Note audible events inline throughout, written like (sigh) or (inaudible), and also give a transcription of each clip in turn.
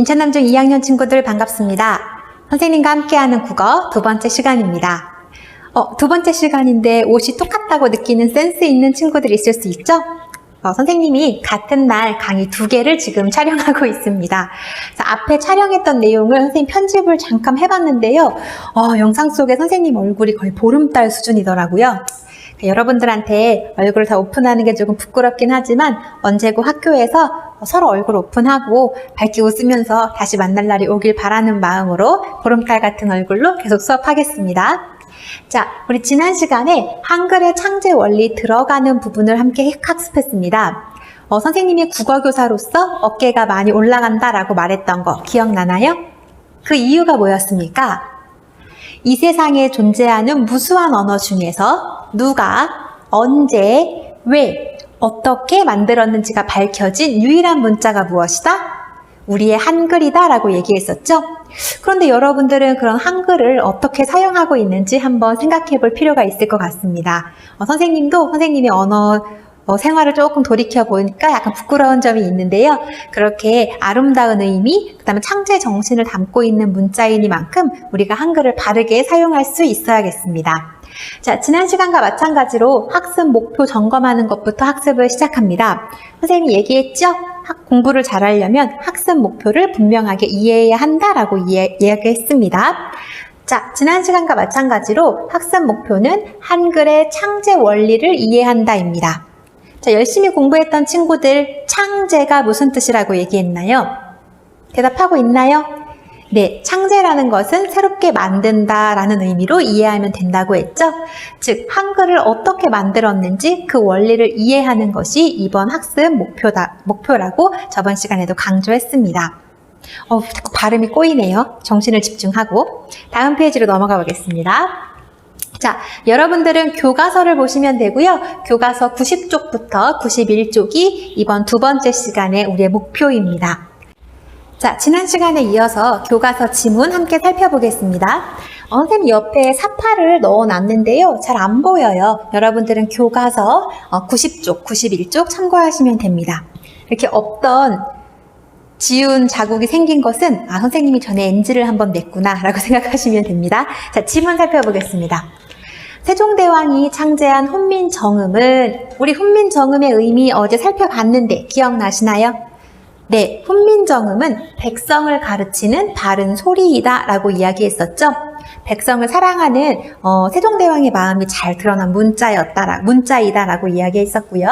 인천남중 2학년 친구들 반갑습니다. 선생님과 함께하는 국어 두 번째 시간입니다. 어, 두 번째 시간인데 옷이 똑같다고 느끼는 센스 있는 친구들이 있을 수 있죠? 어, 선생님이 같은 날 강의 두 개를 지금 촬영하고 있습니다. 앞에 촬영했던 내용을 선생님 편집을 잠깐 해봤는데요. 어, 영상 속에 선생님 얼굴이 거의 보름달 수준이더라고요. 여러분들한테 얼굴을 다 오픈하는 게 조금 부끄럽긴 하지만 언제고 학교에서 서로 얼굴 오픈하고 밝게 웃으면서 다시 만날 날이 오길 바라는 마음으로 보름달 같은 얼굴로 계속 수업하겠습니다. 자, 우리 지난 시간에 한글의 창제 원리 들어가는 부분을 함께 학습했습니다. 어, 선생님이 국어교사로서 어깨가 많이 올라간다라고 말했던 거 기억나나요? 그 이유가 뭐였습니까? 이 세상에 존재하는 무수한 언어 중에서 누가, 언제, 왜, 어떻게 만들었는지가 밝혀진 유일한 문자가 무엇이다? 우리의 한글이다 라고 얘기했었죠? 그런데 여러분들은 그런 한글을 어떻게 사용하고 있는지 한번 생각해 볼 필요가 있을 것 같습니다. 어, 선생님도 선생님의 언어 어, 생활을 조금 돌이켜 보니까 약간 부끄러운 점이 있는데요. 그렇게 아름다운 의미, 그 다음에 창제 정신을 담고 있는 문자이니만큼 우리가 한글을 바르게 사용할 수 있어야겠습니다. 자, 지난 시간과 마찬가지로 학습 목표 점검하는 것부터 학습을 시작합니다. 선생님이 얘기했죠? 학, 공부를 잘하려면 학습 목표를 분명하게 이해해야 한다라고 이해, 이야기했습니다. 자, 지난 시간과 마찬가지로 학습 목표는 한글의 창제 원리를 이해한다입니다. 자, 열심히 공부했던 친구들 창제가 무슨 뜻이라고 얘기했나요? 대답하고 있나요? 네, 창제라는 것은 새롭게 만든다 라는 의미로 이해하면 된다고 했죠. 즉, 한글을 어떻게 만들었는지 그 원리를 이해하는 것이 이번 학습 목표다, 목표라고 저번 시간에도 강조했습니다. 어, 자꾸 발음이 꼬이네요. 정신을 집중하고. 다음 페이지로 넘어가 보겠습니다. 자, 여러분들은 교과서를 보시면 되고요. 교과서 90쪽부터 91쪽이 이번 두 번째 시간의 우리의 목표입니다. 자, 지난 시간에 이어서 교과서 지문 함께 살펴보겠습니다. 어, 선생님 옆에 사파를 넣어 놨는데요. 잘 안 보여요. 여러분들은 교과서 90쪽, 91쪽 참고하시면 됩니다. 이렇게 없던 지운 자국이 생긴 것은 아 선생님이 전에 NG를 한번 냈구나 라고 (laughs) 생각하시면 됩니다. 자 지문 살펴보겠습니다. 세종대왕이 창제한 훈민정음은 우리 훈민정음의 의미 어제 살펴봤는데 기억나시나요? 네, 훈민정음은 백성을 가르치는 바른 소리이다 라고 이야기했었죠. 백성을 사랑하는 어, 세종대왕의 마음이 잘 드러난 문자였다, 문자이다 라고 이야기했었고요.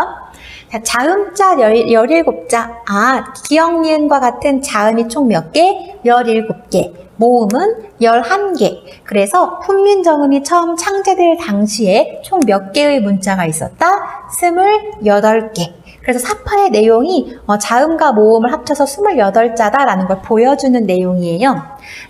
자, 자음자 열, 열일곱 자 아, 기억니은과 같은 자음이 총 몇 개? 열일곱 개 모음은 열한 개 그래서 훈민정음이 처음 창제될 당시에 총 몇 개의 문자가 있었다? 스물여덟 개 그래서 사파의 내용이 어, 자음과 모음을 합쳐서 28자다라는 걸 보여주는 내용이에요.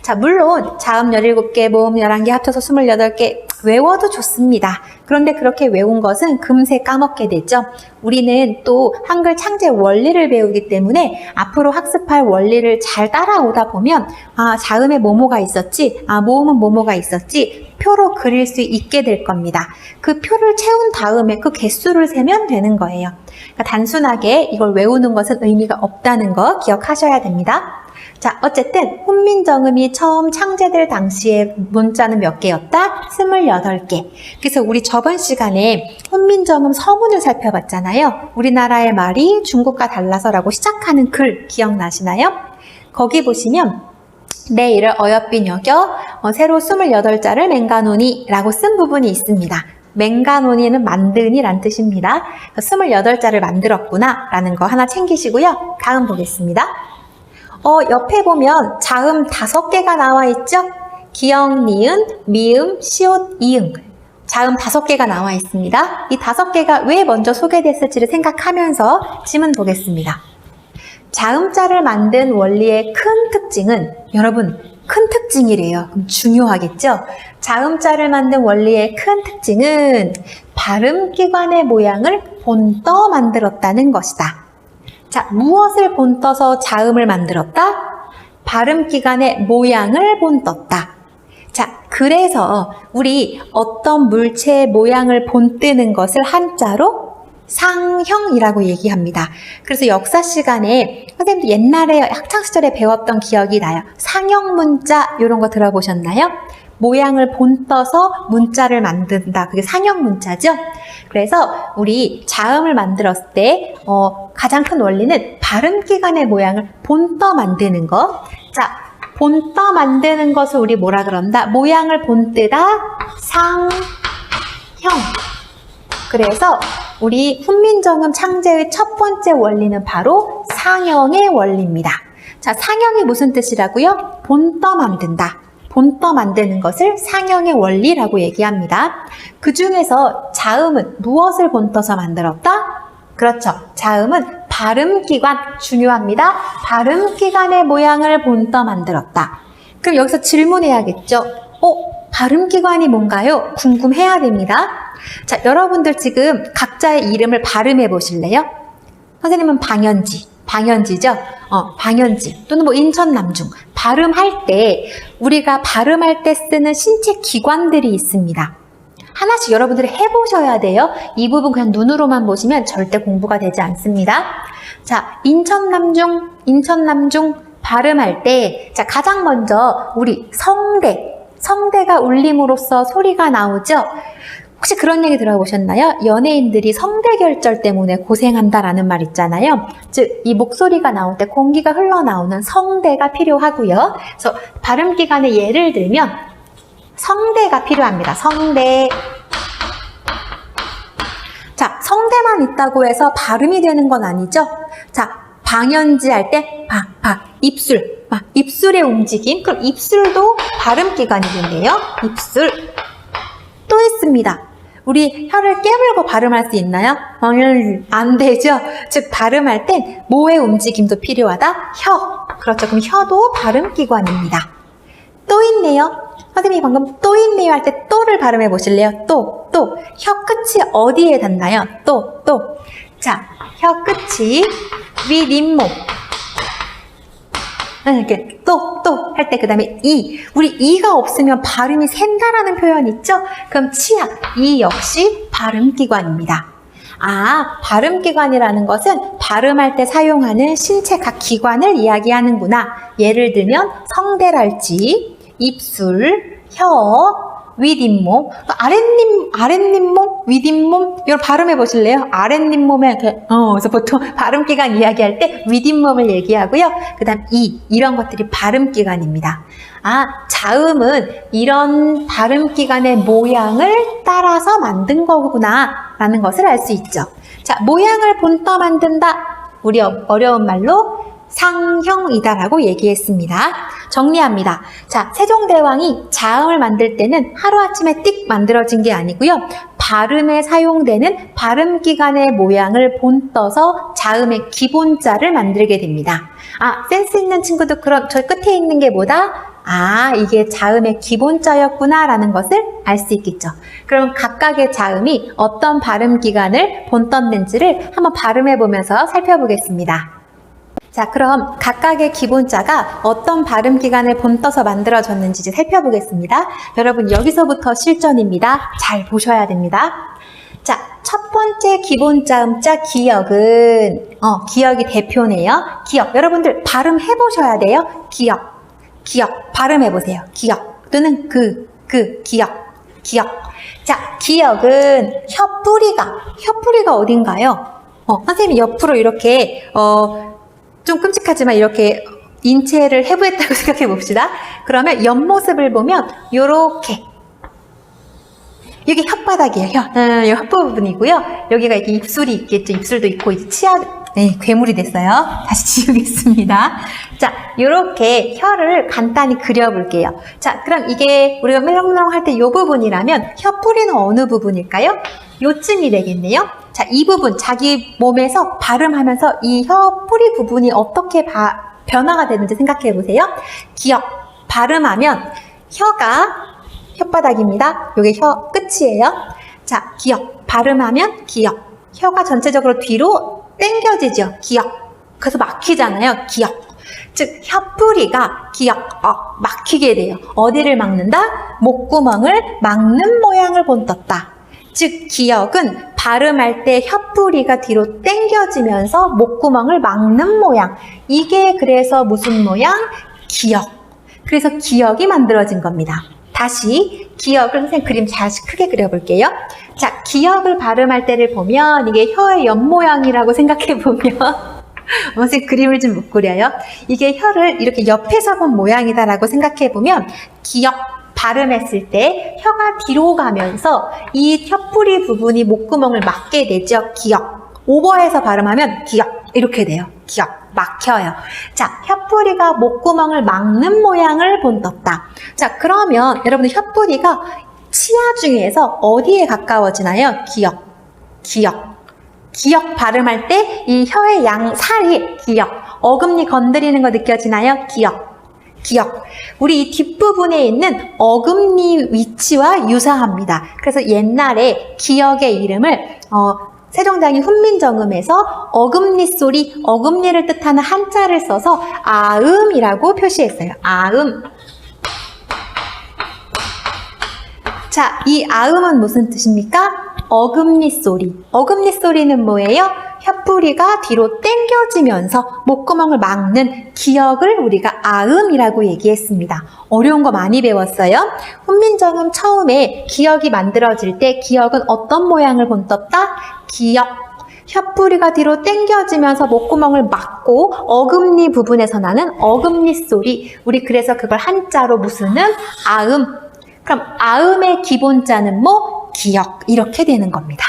자, 물론 자음 17개, 모음 11개 합쳐서 28개 외워도 좋습니다. 그런데 그렇게 외운 것은 금세 까먹게 되죠. 우리는 또 한글 창제 원리를 배우기 때문에 앞으로 학습할 원리를 잘 따라오다 보면 아, 자음에 뭐뭐가 있었지, 아, 모음은 뭐뭐가 있었지, 표로 그릴 수 있게 될 겁니다. 그 표를 채운 다음에 그 개수를 세면 되는 거예요. 그러니까 단순하게 이걸 외우는 것은 의미가 없다는 거 기억하셔야 됩니다. 자, 어쨌든 훈민정음이 처음 창제될 당시에 문자는 몇 개였다? 28개. 그래서 우리 저번 시간에 훈민정음 서문을 살펴봤잖아요. 우리나라의 말이 중국과 달라서라고 시작하는 글 기억나시나요? 거기 보시면 내 일을 어여삐 여겨 어, 새로 28자를 맹가노니 라고 쓴 부분이 있습니다. 맹가노니는 만드니 란 뜻입니다. 28자를 만들었구나 라는 거 하나 챙기시고요. 다음 보겠습니다. 어, 옆에 보면 자음 다섯 개가 나와 있죠? 기역, 니은, 미음, 시옷, 이응. 자음 다섯 개가 나와 있습니다. 이 다섯 개가 왜 먼저 소개됐을지를 생각하면서 지문 보겠습니다. 자음자를 만든 원리의 큰 특징은 여러분 큰 특징이래요. 그럼 중요하겠죠? 자음자를 만든 원리의 큰 특징은 발음기관의 모양을 본떠 만들었다는 것이다. 자, 무엇을 본떠서 자음을 만들었다? 발음기관의 모양을 본떴다. 자, 그래서 우리 어떤 물체의 모양을 본뜨는 것을 한자로 상형이라고 얘기합니다. 그래서 역사 시간에 선생님도 옛날에 학창 시절에 배웠던 기억이 나요. 상형 문자 이런 거 들어보셨나요? 모양을 본떠서 문자를 만든다. 그게 상형 문자죠. 그래서 우리 자음을 만들었을 때 어, 가장 큰 원리는 발음 기관의 모양을 본떠 만드는 것. 자, 본떠 만드는 것을 우리 뭐라 그런다? 모양을 본뜨다 상형. 그래서 우리 훈민정음 창제의 첫 번째 원리는 바로 상형의 원리입니다. 자, 상형이 무슨 뜻이라고요? 본떠 만든다. 본떠 만드는 것을 상형의 원리라고 얘기합니다. 그 중에서 자음은 무엇을 본떠서 만들었다? 그렇죠. 자음은 발음기관 중요합니다. 발음기관의 모양을 본떠 만들었다. 그럼 여기서 질문해야겠죠. 어, 발음기관이 뭔가요? 궁금해야 됩니다. 자, 여러분들 지금 각자의 이름을 발음해 보실래요? 선생님은 방현지, 방현지죠? 어, 방현지 또는 뭐 인천 남중 발음할 때 우리가 발음할 때 쓰는 신체 기관들이 있습니다. 하나씩 여러분들이 해보셔야 돼요. 이 부분 그냥 눈으로만 보시면 절대 공부가 되지 않습니다. 자, 인천 남중, 인천 남중 발음할 때, 자, 가장 먼저 우리 성대, 성대가 울림으로써 소리가 나오죠? 혹시 그런 얘기 들어보셨나요? 연예인들이 성대 결절 때문에 고생한다라는 말 있잖아요. 즉, 이 목소리가 나올 때 공기가 흘러나오는 성대가 필요하고요. 그래서 발음 기간에 예를 들면 성대가 필요합니다. 성대. 자, 성대만 있다고 해서 발음이 되는 건 아니죠? 자, 방연지 할 때, 바, 바, 입술. 아, 입술의 움직임. 그럼 입술도 발음 기관이겠네요. 입술. 또 있습니다. 우리 혀를 깨물고 발음할 수 있나요? 음, 안 되죠. 즉 발음할 땐 모의 움직임도 필요하다. 혀. 그렇죠. 그럼 혀도 발음 기관입니다. 또 있네요. 선생님이 방금 또 있네요 할 때 또를 발음해 보실래요? 또, 또. 혀 끝이 어디에 닿나요? 또, 또. 자, 혀 끝이 윗 잇몸. 이렇게 또, 또 할 때 그 다음에 이. 우리 이가 없으면 발음이 샌다라는 표현 있죠? 그럼 치약. 이 역시 발음기관입니다. 아, 발음기관이라는 것은 발음할 때 사용하는 신체 각 기관을 이야기하는구나. 예를 들면 성대랄지, 입술, 혀, 윗잇몸, 아랫님, 아랫님몸, 윗잇몸, 이걸 발음해 보실래요? 아랫님몸에 이렇게, 어, 그래서 보통 (laughs) 발음기관 이야기할 때 윗잇몸을 얘기하고요. 그 다음 이, 이런 것들이 발음기관입니다. 아, 자음은 이런 발음기관의 모양을 따라서 만든 거구나, 라는 것을 알 수 있죠. 자, 모양을 본떠 만든다. 우리 어- 어려운 말로 상형이다라고 얘기했습니다. 정리합니다. 자, 세종대왕이 자음을 만들 때는 하루아침에 띡 만들어진 게 아니고요. 발음에 사용되는 발음기관의 모양을 본떠서 자음의 기본자를 만들게 됩니다. 아, 센스 있는 친구도 그럼 저 끝에 있는 게 뭐다? 아, 이게 자음의 기본자였구나 라는 것을 알 수 있겠죠. 그럼 각각의 자음이 어떤 발음 기관을 본떴는지를 한번 발음해 보면서 살펴보겠습니다. 자, 그럼 각각의 기본자가 어떤 발음 기관을 본떠서 만들어졌는지 이제 살펴보겠습니다. 여러분, 여기서부터 실전입니다. 잘 보셔야 됩니다. 자, 첫 번째 기본자음자 기역은, 어, 기역이 대표네요. 기역. 여러분들 발음 해 보셔야 돼요. 기역. 기역. 발음해 보세요. 기역. 또는 그, 그, 기역. 기역. 자, 기역은 혀 뿌리가, 혀 뿌리가 어딘가요? 어, 선생님이 옆으로 이렇게, 어, 좀 끔찍하지만 이렇게 인체를 해부했다고 (laughs) 생각해 봅시다. 그러면 옆모습을 보면 요렇게 여기 혓바닥이에요. 혀, 음, 이 혓부분이고요. 여기가 이렇게 입술이 있겠죠. 입술도 있고 이제 치아 네, 괴물이 됐어요. 다시 지우겠습니다. 자, 요렇게 혀를 간단히 그려볼게요. 자, 그럼 이게 우리가 멜랑멜랑 할때 이 부분이라면 혀 뿌리는 어느 부분일까요? 요쯤이 되겠네요. 자, 이 부분 자기 몸에서 발음하면서 이 혀 뿌리 부분이 어떻게 바- 변화가 되는지 생각해 보세요. 기억, 발음하면 혀가 혓바닥입니다. 요게 혀 끝이에요. 자, 기억, 발음하면 기억. 혀가 전체적으로 뒤로 당겨지죠. 기억. 그래서 막히잖아요. 기억. 즉, 혀뿌리가 기억, 어, 막히게 돼요. 어디를 막는다? 목구멍을 막는 모양을 본떴다. 즉 기역은 발음할 때 혀뿌리가 뒤로 당겨지면서 목구멍을 막는 모양. 이게 그래서 무슨 모양? 기역. 그래서 기역이 만들어진 겁니다. 다시 기역을 선생님 그림 잘 크게 그려볼게요. 자, 기역을 발음할 때를 보면 이게 혀의 옆 모양이라고 생각해 보면 (laughs) 선생님 그림을 좀 못 그려요. 이게 혀를 이렇게 옆에서 본 모양이다라고 생각해 보면 기역 발음했을 때 혀가 뒤로 가면서 이 혀뿌리 부분이 목구멍을 막게 되죠. 기역. 오버해서 발음하면 기역 이렇게 돼요. 기역 막혀요. 자, 혀뿌리가 목구멍을 막는 모양을 본떴다. 자, 그러면 여러분들 혀뿌리가 치아 중에서 어디에 가까워지나요? 기역, 기역. 기역 발음할 때 이 혀의 양 살이 기역. 어금니 건드리는 거 느껴지나요? 기역. 기억. 우리 이 뒷부분에 있는 어금니 위치와 유사합니다. 그래서 옛날에 기억의 이름을 어, 세종장이 훈민정음에서 어금니 소리, 어금니를 뜻하는 한자를 써서 아음이라고 표시했어요. 아음. 자, 이 아음은 무슨 뜻입니까? 어금니 소리. 어금니 소리는 뭐예요? 혀뿌리가 뒤로 당겨지면서 목구멍을 막는 기역을 우리가 아음이라고 얘기했습니다. 어려운 거 많이 배웠어요. 훈민정음 처음에 기역이 만들어질 때 기역은 어떤 모양을 본떴다? 기역. 혀뿌리가 뒤로 당겨지면서 목구멍을 막고 어금니 부분에서 나는 어금니 소리. 우리 그래서 그걸 한자로 무슨은 아음. 그럼 아음의 기본자는 뭐? 기역. 이렇게 되는 겁니다.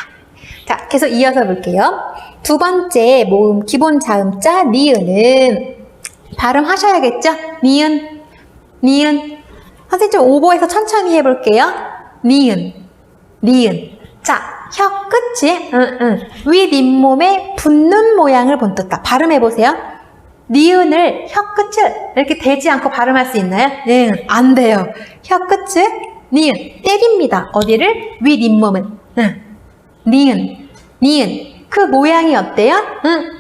자, 계속 이어서 볼게요. 두 번째 모음 기본 자음자 니은은 발음하셔야겠죠? 니은, 니은. 선생님 좀 오버해서 천천히 해볼게요. 니은, 니은. 자, 혀 끝이 응, 응. 윗 잇몸에 붙는 모양을 본떴다. 발음해보세요. 니은을 혀 끝을 이렇게 대지 않고 발음할 수 있나요? 네, 안 돼요. 혀 끝을 니은 때립니다. 어디를? 윗 잇몸은. 응. 니은, 니은. 그 모양이 어때요? 응.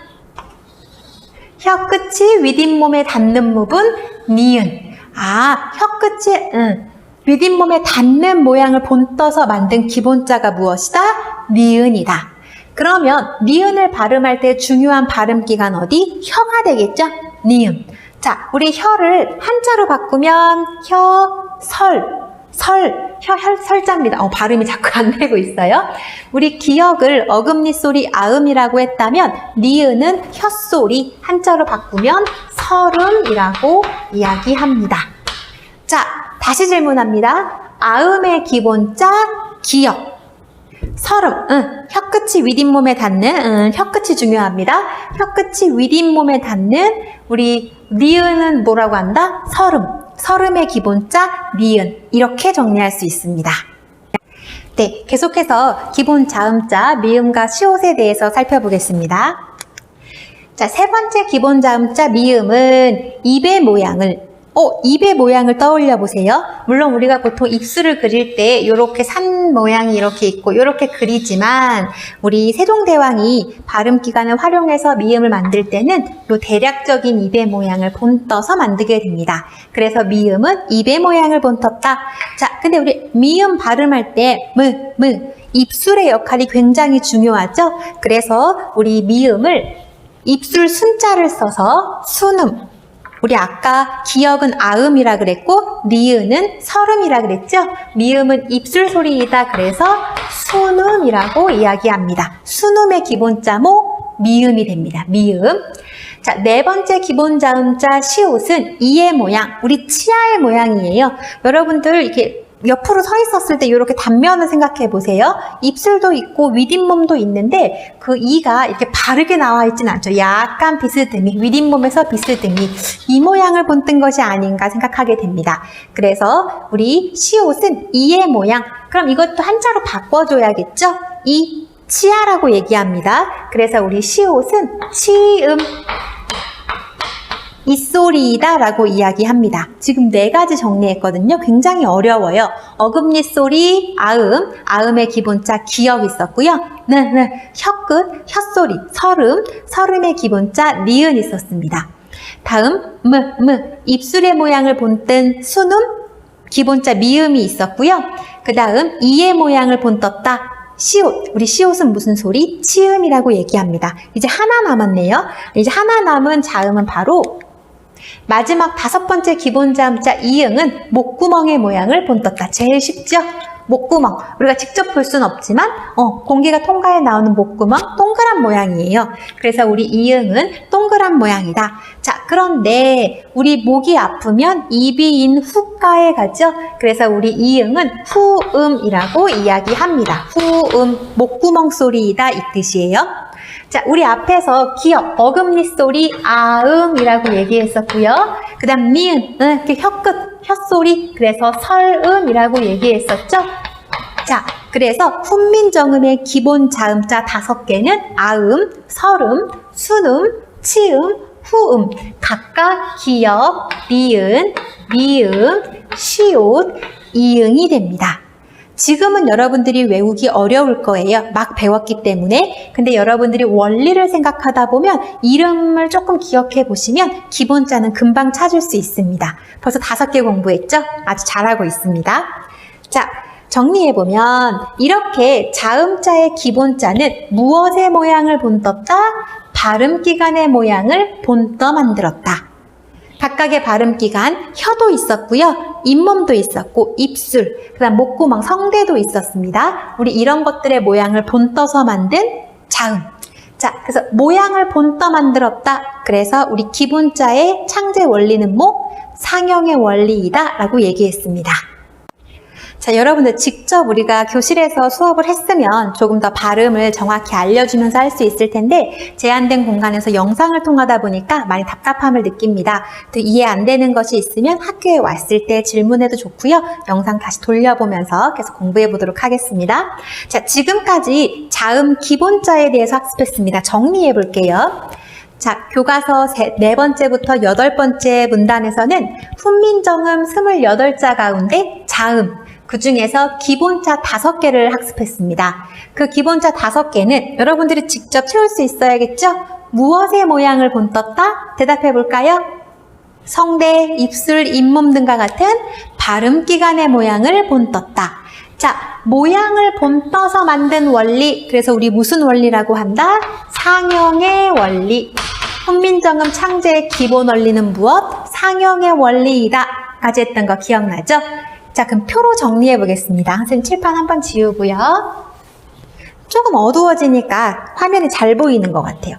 혀 끝이 윗잇몸에 닿는 부분 니은. 아, 혀 끝이 응. 윗잇몸에 닿는 모양을 본떠서 만든 기본자가 무엇이다? 니은이다. 그러면 니은을 발음할 때 중요한 발음 기간 어디? 혀가 되겠죠? 니은. 자, 우리 혀를 한자로 바꾸면 혀, 설, 설, 혀, 혈, 설자입니다. 어, 발음이 자꾸 안 되고 있어요. 우리 기억을 어금니 소리 아음이라고 했다면 니은은 혀소리 한자로 바꾸면 설음이라고 이야기합니다. 자, 다시 질문합니다. 아음의 기본자 기억. 설음, 응, 혀끝이 윗잇몸에 닿는, 응, 혀끝이 중요합니다. 혀끝이 윗잇몸에 닿는 우리 니은은 뭐라고 한다? 설음. 설음의 기본자 니은 이렇게 정리할 수 있습니다. 네, 계속해서 기본 자음자 미음과 시옷에 대해서 살펴보겠습니다. 자, 세 번째 기본 자음자 미음은 입의 모양을 어, 입의 모양을 떠올려 보세요. 물론 우리가 보통 입술을 그릴 때 이렇게 산 모양이 이렇게 있고 이렇게 그리지만 우리 세종대왕이 발음 기관을 활용해서 미음을 만들 때는 요 대략적인 입의 모양을 본떠서 만들게 됩니다. 그래서 미음은 입의 모양을 본떴다. 자, 근데 우리 미음 발음할 때 무, 무, 입술의 역할이 굉장히 중요하죠. 그래서 우리 미음을 입술 순자를 써서 순음, 우리 아까 기억은 아음이라 그랬고 니은은 설음이라 그랬죠? 미음은 입술 소리이다 그래서 순음이라고 이야기합니다. 순음의 기본자모 미음이 됩니다. 미음. 자, 네 번째 기본 자음자 시옷은 이의 모양, 우리 치아의 모양이에요. 여러분들 이렇게 옆으로 서 있었을 때 이렇게 단면을 생각해 보세요. 입술도 있고 윗잇몸도 있는데 그 이가 이렇게 바르게 나와 있진 않죠. 약간 비스듬히 윗잇몸에서 비스듬히 이 모양을 본뜬 것이 아닌가 생각하게 됩니다. 그래서 우리 시옷은 이의 모양. 그럼 이것도 한자로 바꿔줘야겠죠? 이 치아라고 얘기합니다. 그래서 우리 시옷은 치음 이소리이다 라고 이야기합니다. 지금 네 가지 정리했거든요. 굉장히 어려워요. 어금니 소리, 아음, 아음의 기본자 기억 있었고요. 네, 네. 혀끝, 혀소리, 설음, 설음의 기본자 니은 있었습니다. 다음, 무, 무, 입술의 모양을 본뜬 순음, 기본자 미음이 있었고요. 그 다음, 이의 모양을 본떴다, 시옷. 우리 시옷은 무슨 소리? 치음이라고 얘기합니다. 이제 하나 남았네요. 이제 하나 남은 자음은 바로 마지막 다섯 번째 기본 자음자 이응은 목구멍의 모양을 본떴다. 제일 쉽죠? 목구멍. 우리가 직접 볼 수는 없지만 어, 공기가 통과해 나오는 목구멍 동그란 모양이에요. 그래서 우리 이응은 동그란 모양이다. 자, 그런데 우리 목이 아프면 입이 인 후가에 가죠. 그래서 우리 이응은 후음이라고 이야기합니다. 후음, 목구멍 소리이다 이 뜻이에요. 자, 우리 앞에서 기억, 어금니 소리, 아음이라고 얘기했었고요. 그 다음 미음, 응, 이렇게 혀끝, 혀소리, 그래서 설음이라고 얘기했었죠. 자, 그래서 훈민정음의 기본 자음자 다섯 개는 아음, 설음, 순음, 치음, 후음, 각각 기역, 니은, 미음, 시옷, 이응이 됩니다. 지금은 여러분들이 외우기 어려울 거예요. 막 배웠기 때문에. 근데 여러분들이 원리를 생각하다 보면 이름을 조금 기억해 보시면 기본자는 금방 찾을 수 있습니다. 벌써 다섯 개 공부했죠? 아주 잘하고 있습니다. 자, 정리해 보면 이렇게 자음자의 기본자는 무엇의 모양을 본떴다? 발음 기관의 모양을 본떠 만들었다. 각각의 발음 기관, 혀도 있었고요. 잇몸도 있었고, 입술, 그다음 목구멍, 성대도 있었습니다. 우리 이런 것들의 모양을 본떠서 만든 자음. 자, 그래서 모양을 본떠 만들었다. 그래서 우리 기본자의 창제 원리는 뭐? 상형의 원리이다 라고 얘기했습니다. 자, 여러분들 직접 우리가 교실에서 수업을 했으면 조금 더 발음을 정확히 알려주면서 할 수 있을 텐데 제한된 공간에서 영상을 통하다 보니까 많이 답답함을 느낍니다. 또 이해 안 되는 것이 있으면 학교에 왔을 때 질문해도 좋고요. 영상 다시 돌려보면서 계속 공부해 보도록 하겠습니다. 자, 지금까지 자음 기본자에 대해서 학습했습니다. 정리해 볼게요. 자, 교과서 세, 네 번째부터 여덟 번째 문단에서는 훈민정음 28자 가운데 자음, 그 중에서 기본자 다섯 개를 학습했습니다. 그 기본자 다섯 개는 여러분들이 직접 채울 수 있어야겠죠? 무엇의 모양을 본떴다? 대답해 볼까요? 성대, 입술, 잇몸 등과 같은 발음 기관의 모양을 본떴다. 자, 모양을 본떠서 만든 원리. 그래서 우리 무슨 원리라고 한다? 상형의 원리. 훈민정음 창제의 기본 원리는 무엇? 상형의 원리이다. 까지 했던 거 기억나죠? 자, 그럼 표로 정리해 보겠습니다. 선생님 칠판 한번 지우고요. 조금 어두워지니까 화면이 잘 보이는 것 같아요.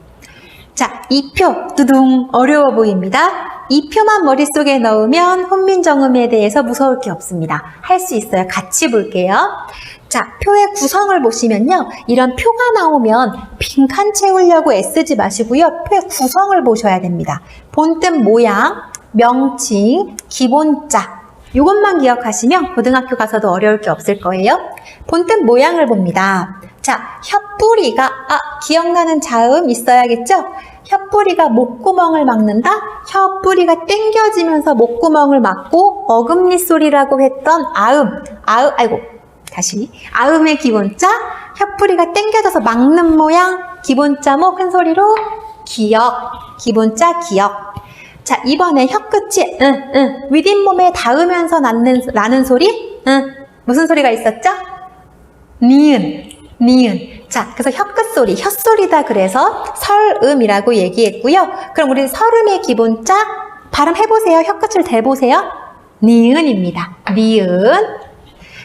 자, 이 표, 두둥, 어려워 보입니다. 이 표만 머릿속에 넣으면 훈민정음에 대해서 무서울 게 없습니다. 할 수 있어요. 같이 볼게요. 자, 표의 구성을 보시면요. 이런 표가 나오면 빈 칸 채우려고 애쓰지 마시고요. 표의 구성을 보셔야 됩니다. 본뜻 모양, 명칭, 기본자, 이것만 기억하시면 고등학교 가서도 어려울 게 없을 거예요. 본뜻 모양을 봅니다. 자, 혀뿌리가, 아, 기억나는 자음 있어야겠죠? 혀뿌리가 목구멍을 막는다? 혀뿌리가 땡겨지면서 목구멍을 막고 어금니 소리라고 했던 아음, 아음, 아이고, 다시. 아음의 기본자, 혀뿌리가 땡겨져서 막는 모양, 기본자 뭐 큰 소리로 기역, 기본자 기역. 자, 이번에 혀끝이 응, 응, 윗잇몸에 닿으면서 나는, 나는 소리? 응, 무슨 소리가 있었죠? 니은, 니은. 자, 그래서 혀끝 소리, 혀소리다 그래서 설음이라고 얘기했고요. 그럼 우리 설음의 기본자 발음 해보세요. 혀끝을 대보세요. 니은입니다. 니은.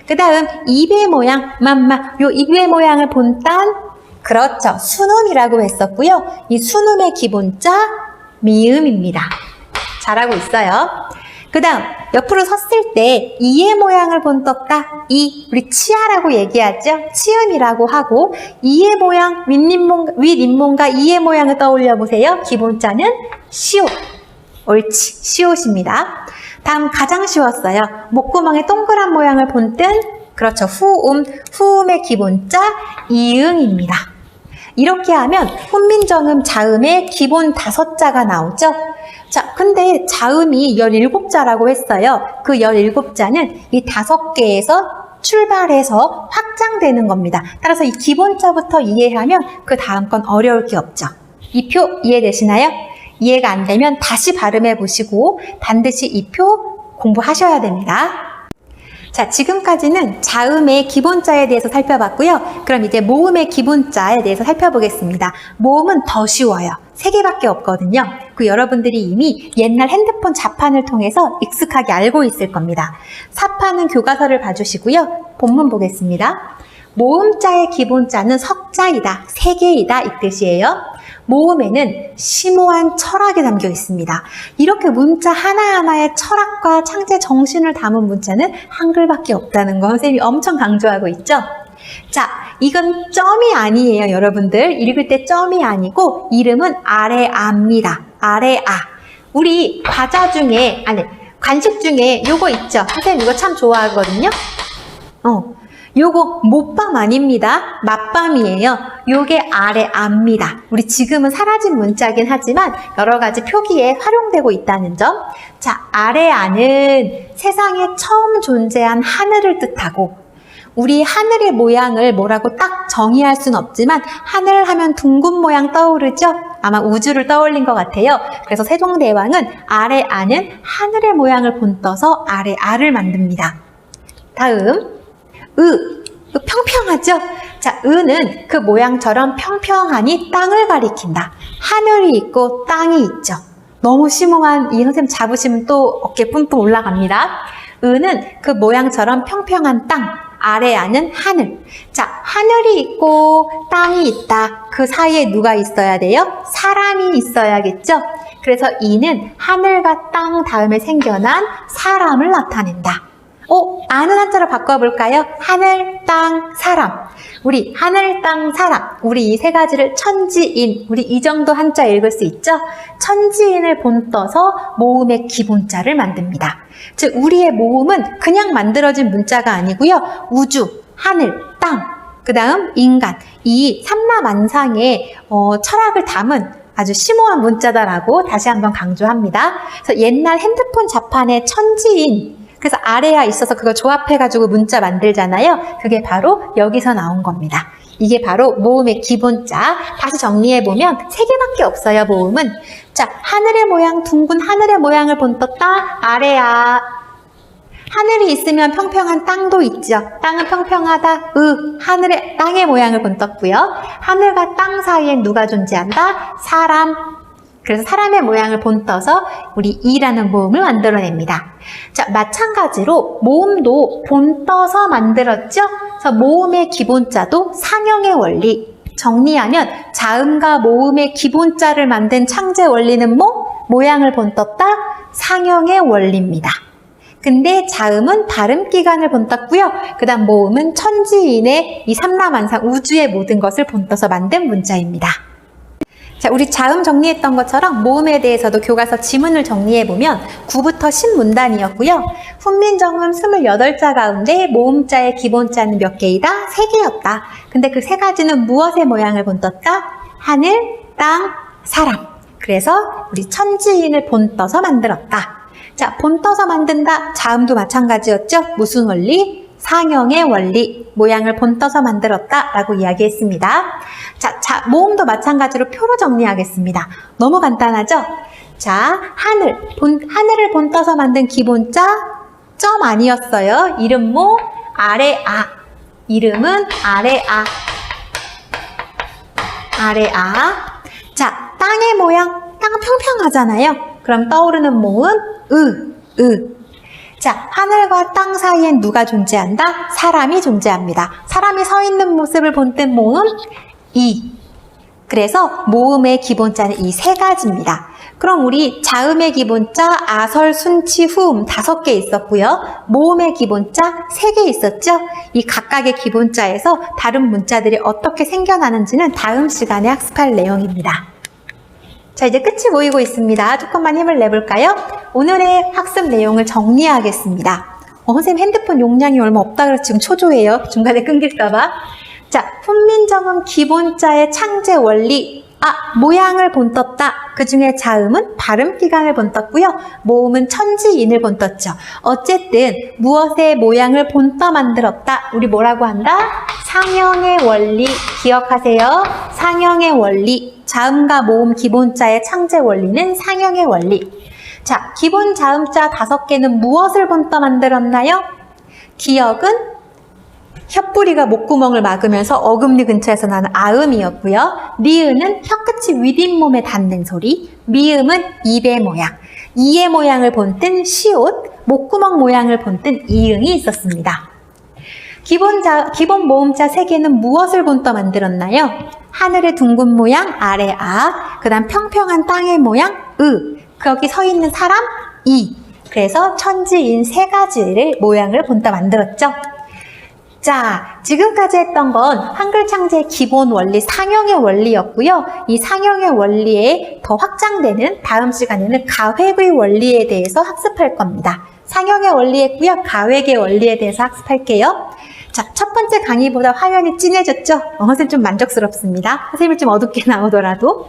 그 다음 입의 모양, 맘마. 요 입의 모양을 본딴 그렇죠. 순음이라고 했었고요. 이 순음의 기본자 미음입니다. 잘하고 있어요. 그 다음 옆으로 섰을 때 이의 모양을 본떴다. 이 우리 치아라고 얘기하죠. 치음이라고 하고 이의 모양 윗잇몸 윗잇몸과 이의 모양을 떠올려 보세요. 기본자는 시옷. 옳지 시옷입니다. 다음 가장 쉬웠어요. 목구멍에 동그란 모양을 본뜬 그렇죠. 후음 후음의 기본자 이응입니다. 이렇게 하면 훈민정음 자음의 기본 다섯 자가 나오죠. 자, 근데 자음이 17자라고 했어요. 그 17자는 이 다섯 개에서 출발해서 확장되는 겁니다. 따라서 이 기본자부터 이해하면 그 다음 건 어려울 게 없죠. 이 표 이해되시나요? 이해가 안 되면 다시 발음해 보시고 반드시 이 표 공부하셔야 됩니다. 자, 지금까지는 자음의 기본자에 대해서 살펴봤고요. 그럼 이제 모음의 기본자에 대해서 살펴보겠습니다. 모음은 더 쉬워요. 세 개밖에 없거든요. 그 여러분들이 이미 옛날 핸드폰 자판을 통해서 익숙하게 알고 있을 겁니다. 사파는 교과서를 봐주시고요. 본문 보겠습니다. 모음자의 기본자는 석자이다, 세계이다 이 뜻이에요. 모음에는 심오한 철학이 담겨 있습니다. 이렇게 문자 하나하나의 철학과 창제 정신을 담은 문자는 한글밖에 없다는 거 선생님이 엄청 강조하고 있죠. 자, 이건 점이 아니에요, 여러분들. 읽을 때 점이 아니고 이름은 아래 아입니다. 아래 아. 우리 과자 중에 아니 간식 중에 요거 있죠. 선생님 이거 참 좋아하거든요. 어, 요거 못밤 아닙니다. 맛밤이에요. 요게 아래 압니다. 우리 지금은 사라진 문자긴 하지만 여러 가지 표기에 활용되고 있다는 점. 자, 아래 아는 세상에 처음 존재한 하늘을 뜻하고 우리 하늘의 모양을 뭐라고 딱 정의할 순 없지만 하늘 하면 둥근 모양 떠오르죠? 아마 우주를 떠올린 것 같아요. 그래서 세종대왕은 아래 아는 하늘의 모양을 본떠서 아래 아를 만듭니다. 다음 으, 으 평평하죠? 자, 으는 그 모양처럼 평평하니 땅을 가리킨다. 하늘이 있고 땅이 있죠. 너무 심오한 이 선생님 잡으시면 또 어깨 뿜뿜 올라갑니다. 으는 그 모양처럼 평평한 땅, 아래 아는 하늘. 자, 하늘이 있고 땅이 있다. 그 사이에 누가 있어야 돼요? 사람이 있어야겠죠? 그래서 이는 하늘과 땅 다음에 생겨난 사람을 나타낸다. 어, 아는 한자로 바꿔볼까요? 하늘, 땅, 사람. 우리 하늘, 땅, 사람. 우리 이 세 가지를 천지인. 우리 이 정도 한자 읽을 수 있죠? 천지인을 본떠서 모음의 기본자를 만듭니다. 즉, 우리의 모음은 그냥 만들어진 문자가 아니고요. 우주, 하늘, 땅, 그 다음 인간. 이 삼라만상의 어, 철학을 담은 아주 심오한 문자다라고 다시 한번 강조합니다. 그래서 옛날 핸드폰 자판의 천지인 그래서 아래야 있어서 그거 조합해가지고 문자 만들잖아요. 그게 바로 여기서 나온 겁니다. 이게 바로 모음의 기본자. 다시 정리해보면 세 개밖에 없어요, 모음은. 자, 하늘의 모양, 둥근 하늘의 모양을 본떴다. 아래야. 하늘이 있으면 평평한 땅도 있죠. 땅은 평평하다. 으, 하늘의, 땅의 모양을 본떴고요. 하늘과 땅 사이엔 누가 존재한다? 사람. 그래서 사람의 모양을 본떠서 우리 이라는 모음을 만들어냅니다. 자, 마찬가지로 모음도 본떠서 만들었죠? 그래서 모음의 기본자도 상형의 원리. 정리하면 자음과 모음의 기본자를 만든 창제 원리는 뭐? 모양을 본떴다? 상형의 원리입니다. 근데 자음은 발음 기간을 본떴고요. 그 다음 모음은 천지인의 이 삼라만상 우주의 모든 것을 본떠서 만든 문자입니다. 자, 우리 자음 정리했던 것처럼 모음에 대해서도 교과서 지문을 정리해보면 9부터 10문단이었고요. 훈민정음 28자 가운데 모음자의 기본자는 몇 개이다? 3개였다. 근데 그 세 가지는 무엇의 모양을 본떴다? 하늘, 땅, 사람. 그래서 우리 천지인을 본떠서 만들었다. 자, 본떠서 만든다. 자음도 마찬가지였죠? 무슨 원리? 상형의 원리, 모양을 본떠서 만들었다 라고 이야기했습니다. 자, 자, 모음도 마찬가지로 표로 정리하겠습니다. 너무 간단하죠? 자, 하늘, 본, 하늘을 본떠서 만든 기본자, 점 아니었어요. 이름모, 아래, 아. 이름은 아래, 아. 아래, 아. 자, 땅의 모양, 땅은 평평하잖아요. 그럼 떠오르는 모음, 으, 으. 자, 하늘과 땅 사이엔 누가 존재한다? 사람이 존재합니다. 사람이 서 있는 모습을 본뜬 모음, 이. 그래서 모음의 기본자는 이 세 가지입니다. 그럼 우리 자음의 기본자 아설, 순치, 후음 다섯 개 있었고요. 모음의 기본자 세 개 있었죠. 이 각각의 기본자에서 다른 문자들이 어떻게 생겨나는지는 다음 시간에 학습할 내용입니다. 자, 이제 끝이 보이고 있습니다. 조금만 힘을 내볼까요? 오늘의 학습 내용을 정리하겠습니다. 어, 선생님 핸드폰 용량이 얼마 없다 그래서 지금 초조해요. 중간에 끊길까봐. 자, 훈민정음 기본자의 창제 원리. 아, 모양을 본떴다. 그 중에 자음은 발음 기간을 본떴고요. 모음은 천지인을 본떴죠. 어쨌든 무엇의 모양을 본떠 만들었다. 우리 뭐라고 한다? 상형의 원리 기억하세요. 상형의 원리. 자음과 모음 기본자의 창제 원리는 상형의 원리. 자, 기본 자음자 다섯 개는 무엇을 본떠 만들었나요? 기역은 혓뿌리가 목구멍을 막으면서 어금니 근처에서 나는 아음이었고요. 리은은 혀끝이 윗잇몸에 닿는 소리, 미음은 입의 모양, 이의 모양을 본뜬 시옷, 목구멍 모양을 본뜬 이응이 있었습니다. 기본 자, 기본 모음자 세 개는 무엇을 본떠 만들었나요? 하늘의 둥근 모양, 아래 아, 그 다음 평평한 땅의 모양, 으, 거기 서 있는 사람, 이. 그래서 천지인 세 가지를 모양을 본떠 만들었죠. 자, 지금까지 했던 건 한글 창제의 기본 원리, 상형의 원리였고요. 이 상형의 원리에 더 확장되는 다음 시간에는 가획의 원리에 대해서 학습할 겁니다. 상형의 원리 했고요. 가획의 원리에 대해서 학습할게요. 자, 첫 번째 강의보다 화면이 진해졌죠? 어, 선생님 좀 만족스럽습니다. 선생님이 좀 어둡게 (laughs) 나오더라도.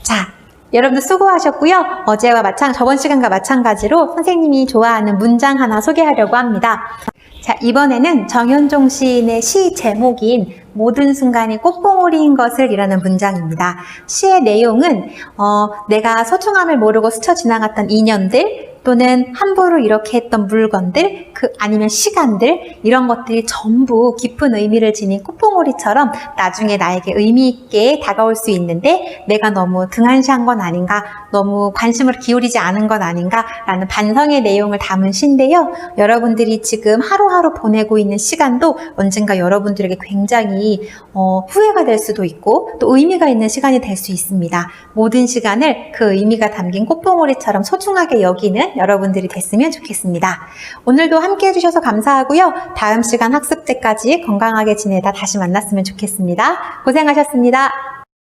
자, 여러분들 수고하셨고요. 어제와 마찬, 저번 시간과 마찬가지로 선생님이 좋아하는 문장 하나 소개하려고 합니다. 자, 이번에는 정현종 시인의 시 제목인 모든 순간이 꽃봉오리인 것을 이라는 문장입니다. 시의 내용은 어, 내가 소중함을 모르고 스쳐 지나갔던 인연들 또는 함부로 이렇게 했던 물건들 그 아니면 시간들 이런 것들이 전부 깊은 의미를 지닌 꽃봉오리처럼 나중에 나에게 의미 있게 다가올 수 있는데 내가 너무 등한시한 건 아닌가 너무 관심을 기울이지 않은 건 아닌가 라는 반성의 내용을 담은 시인데요. 여러분들이 지금 하루하루 보내고 있는 시간도 언젠가 여러분들에게 굉장히 어, 후회가 될 수도 있고 또 의미가 있는 시간이 될 수 있습니다. 모든 시간을 그 의미가 담긴 꽃봉오리처럼 소중하게 여기 는 여러분들이 됐으면 좋겠습니다. 오늘도 함께 해주셔서 감사하고요. 다음 시간 학습 때까지 건강하게 지내다 다시 만났으면 좋겠습니다. 고생하셨습니다.